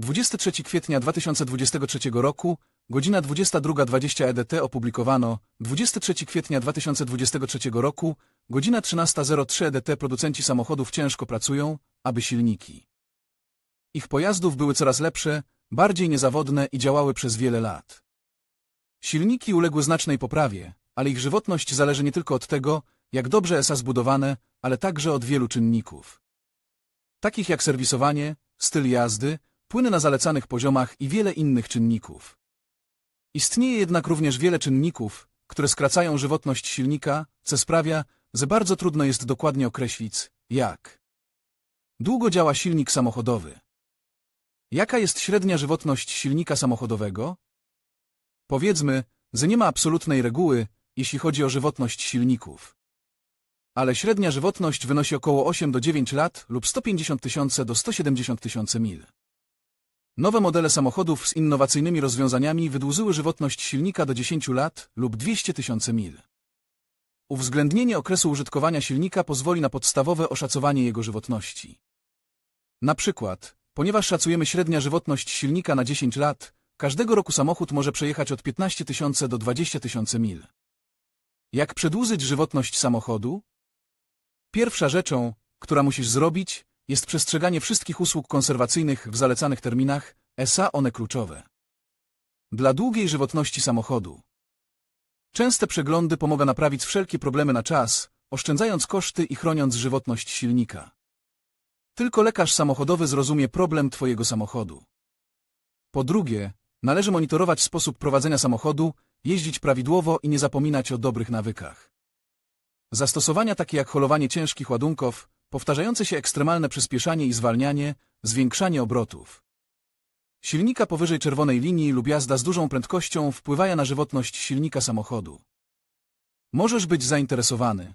23 kwietnia 2023 roku, godzina 22.20 EDT opublikowano. 23 kwietnia 2023 roku, godzina 13.03 EDT producenci samochodów ciężko pracują, aby silniki ich pojazdów były coraz lepsze, bardziej niezawodne i działały przez wiele lat. Silniki uległy znacznej poprawie, ale ich żywotność zależy nie tylko od tego, jak dobrze SA zbudowane, ale także od wielu czynników. Takich jak serwisowanie, styl jazdy, płyny na zalecanych poziomach i wiele innych czynników. Istnieje jednak również wiele czynników, które skracają żywotność silnika, co sprawia, że bardzo trudno jest dokładnie określić, jak długo działa silnik samochodowy. Jaka jest średnia żywotność silnika samochodowego? Powiedzmy, że nie ma absolutnej reguły, jeśli chodzi o żywotność silników. Ale średnia żywotność wynosi około 8 do 9 lat lub 150 tysięcy do 170 tysięcy mil. Nowe modele samochodów z innowacyjnymi rozwiązaniami wydłużyły żywotność silnika do 10 lat lub 200 tysięcy mil. Uwzględnienie okresu użytkowania silnika pozwoli na podstawowe oszacowanie jego żywotności. Na przykład, ponieważ szacujemy średnia żywotność silnika na 10 lat, każdego roku samochód może przejechać od 15 tysięcy do 20 tysięcy mil. Jak przedłużyć żywotność samochodu? Pierwsza rzeczą, która musisz zrobić, jest przestrzeganie wszystkich usług konserwacyjnych w zalecanych terminach, SA one kluczowe. Dla długiej żywotności samochodu. Częste przeglądy pomogą naprawić wszelkie problemy na czas, oszczędzając koszty i chroniąc żywotność silnika. Tylko lekarz samochodowy zrozumie problem Twojego samochodu. Po drugie, należy monitorować sposób prowadzenia samochodu, jeździć prawidłowo i nie zapominać o dobrych nawykach. Zastosowania takie jak holowanie ciężkich ładunków, powtarzające się ekstremalne przyspieszanie i zwalnianie, zwiększanie obrotów. Silnika powyżej czerwonej linii lub jazda z dużą prędkością wpływają na żywotność silnika samochodu. Możesz być zainteresowany,